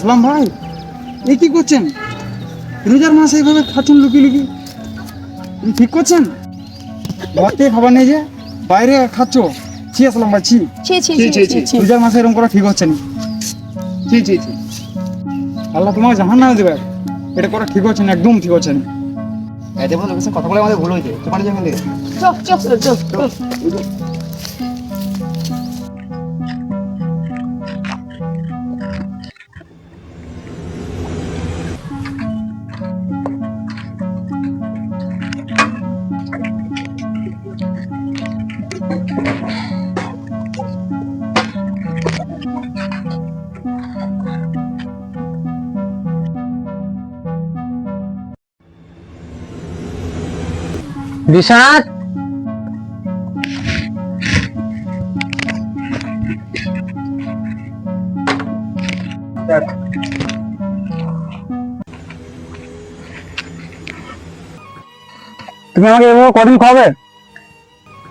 আসলাম ভাই। এই কি করছেন? রোজার মাসে এইভাবে খাচ্ছেন লুকি লুকি ঠিক করছেন? ঘর থেকে খাবার নিয়ে যে বাইরে খাচ্ছ। ছি আসলাম ভাই ছি। রোজার মাসে এরকম করা ঠিক হচ্ছে না। জি জি জি আল্লাহ তোমাকে জাহান না দেবে। এটা করা ঠিক হচ্ছে না একদম ঠিক হচ্ছে না। এতে বলে কথা বলে আমাদের ভুল হয়েছে। তোমার চল চল চল বিশ্বনাথ তুমি আমাকে এভাবে কদিন খাবে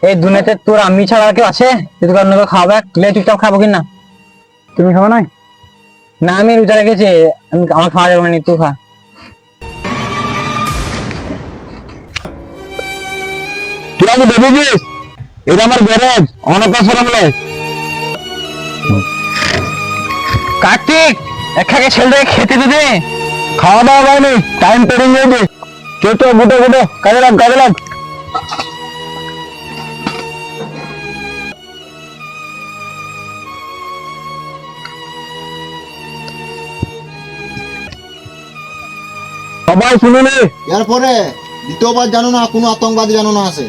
এই দুনিয়াতে তোর আমি ছাড়া আর কেউ আছে? যে তোকে অন্য কেউ খাওয়াবে লে চুপচাপ খাব কিনা তুমি খাবে না না আমি রোজা রেখেছি। আমি আমার খাওয়া যাবে না তুই খা। তুই আমি ভেবেছিস এটা আমার গ্যারেজ অনকাশরম নয় কার্তিক একাকে ছেলেটাকে খেতে দিতে খাওয়া দাওয়া হয়নি টাইম পেরিয়ে গেছে। কেউ তো গুটো গুটো। কাজে লাগ কাজে লাগ। সবাই শুনে নে। এরপরে দ্বিতীয়বার জানো না কোনো আতঙ্কবাদী জানো না আছে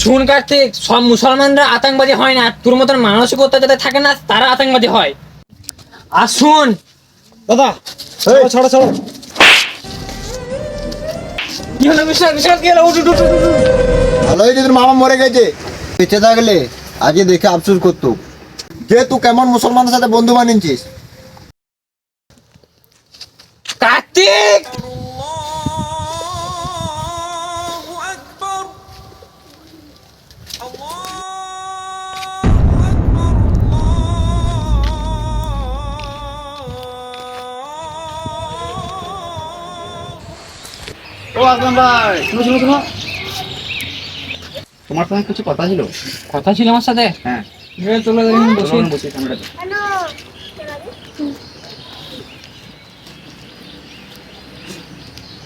শুন কার্তিক সব মুসলমানরা আতঙ্কবাদী হয় না। তোর মতন মানসিকতা যাতে থাকে না তারা আতঙ্কবাদী হয়। আর শুন দাদা ছাড়ো ছাড়ো ছাড়ো। কি হলো বিশাল বিশাল কি হলো? উঠ, উঠ, উঠ, উঠ, উঠ। ভালোই যে তোর মামা মরে গেছে। বেঁচে থাকলে আজকে দেখে আফসোস করতো। যে তুই কেমন মুসলমানের সাথে বন্ধু বানিয়েছিস? কার্তিক ও আসলাম ভাই। শুনো শুনো শুনো। তোমার সঙ্গে কিছু কথা ছিল? কথা ছিল আমার সাথে? হ্যাঁ। চলে গেলাম বসে বসে। ক্যামেরাতে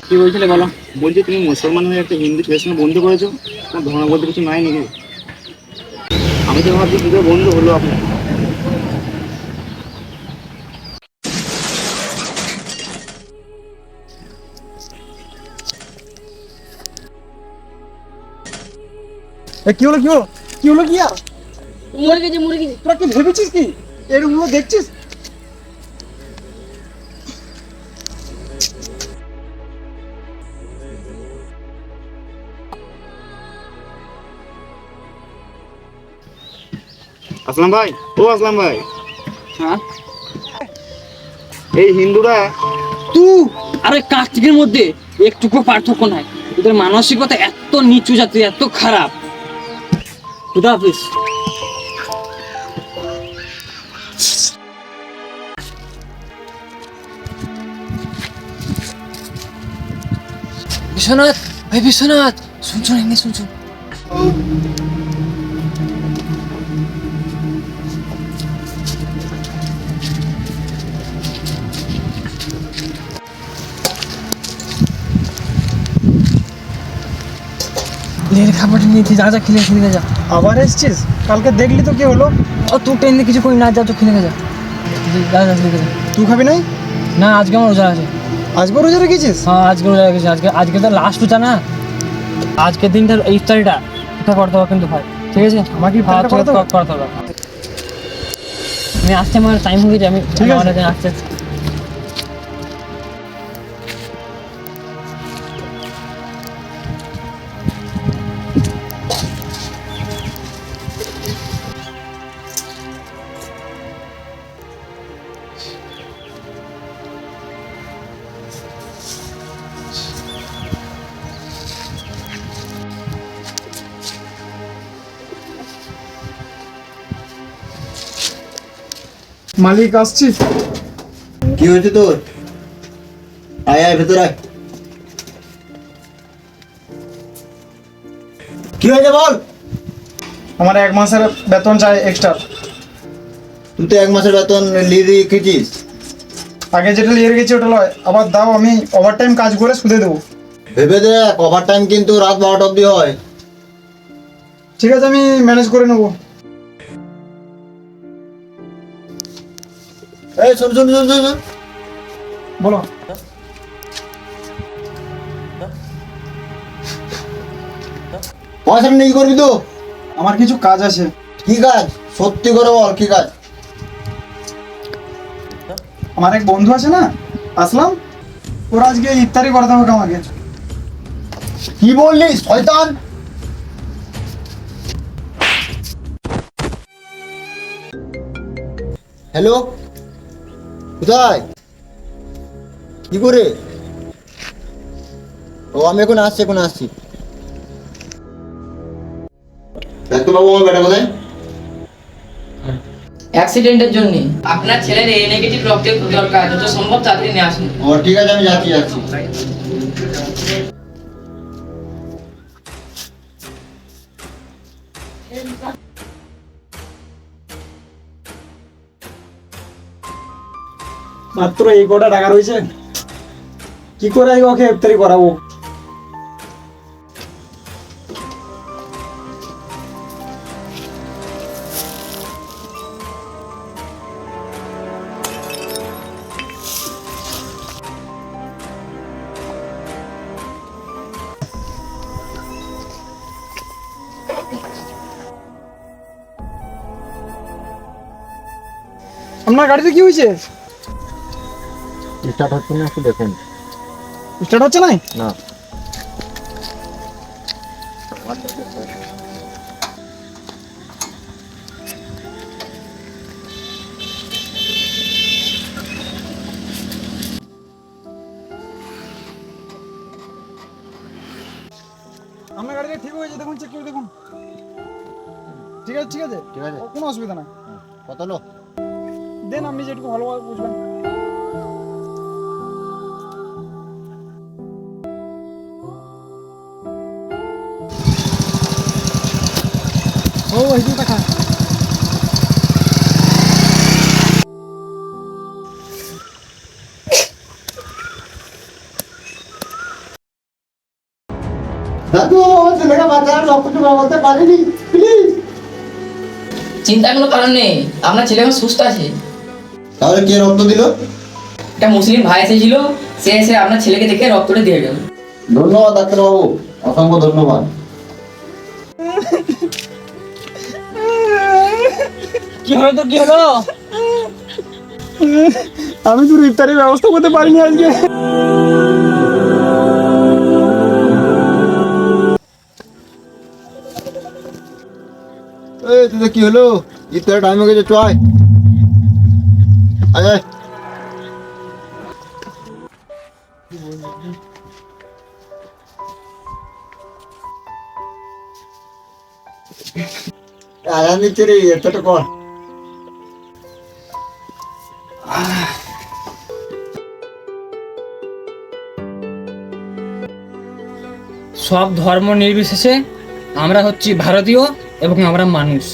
কি বলছিলে বলো? বলছি তুমি মুসলমান হয়ে একটা হিন্দু ছেলের সঙ্গে বন্ধু করেছ? তোমার ধর্ম বলতে কিছু নাই নাকি? আমি তো ভাবছি কি বন্ধু হলো আপনার। কি হলো কি হলো? কি হলো কি আর? মরে গেছে মরে গেছে তোরা কি ভেবেছিস কি? এরকম দেখছিস? আসলাম ভাই? ও আসলাম ভাই। হ্যাঁ? এই হিন্দুরা তু! আর কার্তিকের মধ্যে একটুকু পার্থক্য নাই। ওদের মানসিকতা এত নিচু জাতি এত খারাপ। খুদা হাফিজ। বিশ্বনাথ ভাই বিশ্বনাথ শুনছো এমনি শুনছো? লের খাবারটা নিয়েছি যা যা খেলে খেলে যা। আবার এসছিস? কালকে দেখলি তো কি হলো? ও তুই টেনে কিছু করি না যা তো খেলে যা। যা যা খেলে যা। তুই খাবি নাই? না আজকে আমার রোজা আছে। আজকে রোজা রেখেছিস? হ্যাঁ আজকে রোজা রেখেছি। আজকে আজকে তো লাস্ট রোজা না। আজকের দিনটা ইফতারিটা। এটা করতে হবে কিন্তু ভাই। ঠিক আছে? আমাকে হ্যাঁ করতে হবে? করতে হবে। আমি আসতে আমার টাইম হয়ে গেছে আমি ঠিক আছে। আসতে মালিক আসছি। কি হয়েছে তোর? আয় আয় ভেতর আয়। কি হয়েছে বল? আমার এক মাসের বেতন চাই এক্সট্রা তুই তো এক মাসের বেতন লিয়ে দিয়ে রেখেছিস আগে যেটা নিয়ে রেখেছি ওটা লয় আবার দাও আমি ওভার টাইম কাজ করে সুদে দেবো। ভেবে দেখ ওভার টাইম কিন্তু রাত বারোটা অব্দি হয়। ঠিক আছে আমি ম্যানেজ করে নেব। এই শোন শোন শোন শোন। বলো। পয়সা নেই করবি তো? আমার কিছু কাজ আছে। কি কাজ? সত্যি করে বল কি কাজ? আমার এক বন্ধু আছে না আসলাম। ওরা আজকে ইফতারি করাতে হবে আমাকে। কি বললি শয়তান? হ্যালো কোথায়? কি করে? ও আমি এখন আসছি এখন আসছি। ডাক্তারবাবু আমার বেটা কোথায়? অ্যাক্সিডেন্টের জন্য। আপনার ছেলের এ নেগেটিভ রক্তের দরকার যত সম্ভব তাড়াতাড়ি নিয়ে আসুন। ও ঠিক আছে আমি যাচ্ছি যাচ্ছি। মাত্র এই কটা টাকা রয়েছে। কি করে ওকে ইফতারি করাবো? আপনার গাড়িতে কি হয়েছে? স্টার্ট হচ্ছে না একটু দেখুন। স্টার্ট হচ্ছে না না। আপনার গাড়িটা ঠিক হয়েছে দেখুন চেক করে দেখুন। ঠিক আছে ঠিক আছে? ঠিক আছে। কোনো অসুবিধা না কত হলো। দেন আপনি যেটুকু ভালোভাবে বুঝবেন। দাদু আমার পারিনি প্লিজ চিন্তার কোনো কারণ নেই আপনার ছেলে এখন সুস্থ আছে। তাহলে কে রক্ত দিল? একটা মুসলিম ভাই এসেছিল সে এসে আপনার ছেলেকে দেখে রক্তটা দিয়ে গেল। ধন্যবাদ ডাক্তারবাবু। অসংখ্য ধন্যবাদ। কি হলো তো কি হলো? আমি তো ইফতারির ব্যবস্থা করতে পারিনি আজকে। এই তোদের কি হলো? ইফতারের টাইম হয়ে গেছে চয় আয়। আয় আরাম দিচ্ছে রে এতটা কর। সব ধর্ম নির্বিশেষে আমরা হচ্ছি ভারতীয় এবং আমরা মানুষ।